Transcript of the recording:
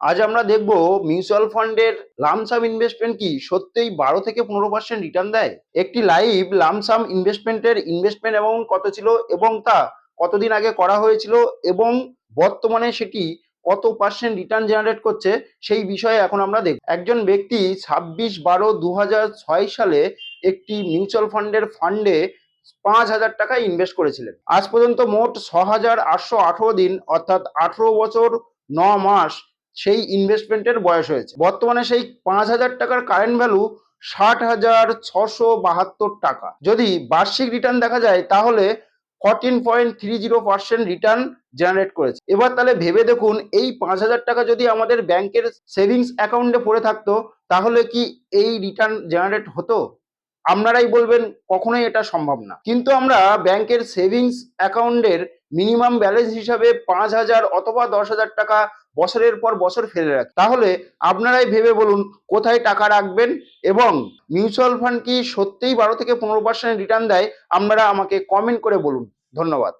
আজ আমরা দেখব মিউচুয়াল ফান্ডের লামসাম ইনভেস্টমেন্ট কি? সত্যিই বারো থেকে পনেরো পার্সেন্ট রিটার্ন দেয়? একটি লাইভ লামসাম ইনভেস্টমেন্টের ইনভেস্টমেন্ট অ্যামাউন্ট কত ছিল এবং তা কতদিন আগে করা হয়েছিল এবং বর্তমানে সেটি কত পার্সেন্ট রিটার্ন জেনারেট করছে সেই বিষয়ে এখন আমরা দেখব। একজন ব্যক্তি ছাব্বিশ বারো দু সালে একটি মিউচুয়াল ফান্ডের ফান্ডে পাঁচ হাজার টাকা ইনভেস্ট করেছিলেন। আজ পর্যন্ত মোট ছ হাজার আটশো আঠেরো দিন, অর্থাৎ আঠেরো বছর ন মাস সেই ইনভেস্টমেন্টের বয়স হয়েছে। বর্তমানে সেই পাঁচ হাজার টাকার কারেন্ট ভ্যালু ষাট হাজার ছশো বাহাত্তর টাকা। যদি বার্ষিক রিটার্ন দেখা যায়, তাহলে fourteen point three zero percent return generate করেছে। এবার তাহলে ভেবে দেখুন, এই পাঁচ হাজার টাকা যদি আমাদের ব্যাংকের সেভিংস অ্যাকাউন্টে পড়ে থাকতো, তাহলে কি এই রিটার্ন জেনারেট হতো? আপনারাই বলবেন কখনোই এটা সম্ভব না। কিন্তু আমরা ব্যাংকের সেভিংস অ্যাকাউন্টের মিনিমাম ব্যালেন্স হিসাবে পাঁচ হাজার অথবা দশ হাজার টাকা বছরের পর বছর ফেলে রাখি। তাহলে আপনারাই ভেবে বলুন কোথায় টাকা রাখবেন এবং মিউচুয়াল ফান্ড কি সত্যিই বারো থেকে পনেরো পার্সেন্ট রিটার্ন দেয়? আপনারা আমাকে কমেন্ট করে বলুন। ধন্যবাদ।